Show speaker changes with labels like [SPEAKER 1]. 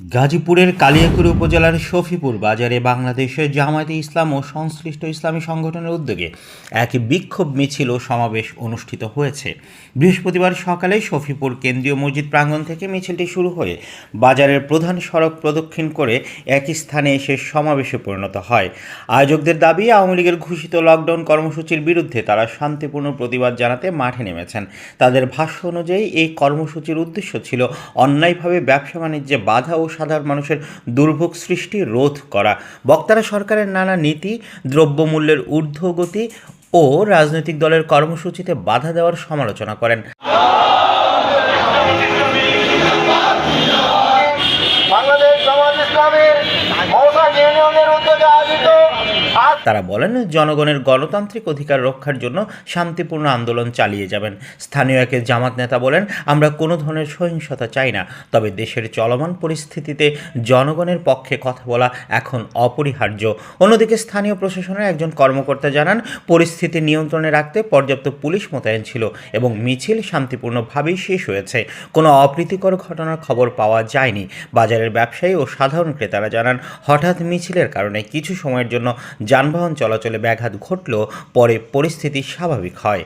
[SPEAKER 1] গাজীপুরের কালিয়াকুড়ি উপজেলার শফিপুর বাজারে বাংলাদেশের জামায়াতে ইসলাম ও সংশ্লিষ্ট ইসলামী সংগঠনের উদ্যোগে এক বিক্ষোভ মিছিল ও সমাবেশ অনুষ্ঠিত হয়েছে। বৃহস্পতিবার সকালে শফিপুর কেন্দ্রীয় মসজিদ প্রাঙ্গণ থেকে মিছিলটি শুরু হয়ে বাজারের প্রধান সড়ক প্রদক্ষিণ করে একই স্থানে এসে সমাবেশে পরিণত হয়। আয়োজকদের দাবি, আওয়ামী লীগের ঘোষিত লকডাউন কর্মসূচির বিরুদ্ধে তারা শান্তিপূর্ণ প্রতিবাদ জানাতে মাঠে নেমেছেন। তাদের ভাষ্য অনুযায়ী, এই কর্মসূচির উদ্দেশ্য ছিল অন্যায়ভাবে ব্যবসা বাণিজ্যে বাধা ও সাধারণ মানুষের দুর্ভোগ সৃষ্টি রোধ করা। বক্তারা সরকারের নানা নীতি, দ্রব্যমূল্যের ঊর্ধ্বগতি ও রাজনৈতিক দলের কর্মসূচিতে বাধা দেওয়ার সমালোচনা করেন।
[SPEAKER 2] বাংলাদেশ জামাত ইসলামের
[SPEAKER 1] তারা বলেন, জনগণের গণতান্ত্রিক অধিকার রক্ষার জন্য শান্তিপূর্ণ আন্দোলন চালিয়ে যাবেন। স্থানীয় এক জামাত নেতা বলেন, আমরা কোনো ধরনের সহিংসতা চাই না, তবে দেশের চলমান পরিস্থিতিতে জনগণের পক্ষে কথা বলা এখন অপরিহার্য। অন্যদিকে স্থানীয় প্রশাসনের একজন কর্মকর্তা জানান, পরিস্থিতি নিয়ন্ত্রণে রাখতে পর্যাপ্ত পুলিশ মোতায়েন ছিল এবং মিছিল শান্তিপূর্ণভাবেই শেষ হয়েছে। কোনো অপ্রীতিকর ঘটনার খবর পাওয়া যায়নি। বাজারের ব্যবসায়ী ও সাধারণ ক্রেতারা জানান, হঠাৎ মিছিলের কারণে কিছু সময়ের জন্য যানবাহন চলাচলে ব্যাঘাত ঘটলেও পরে পরিস্থিতি স্বাভাবিক হয়।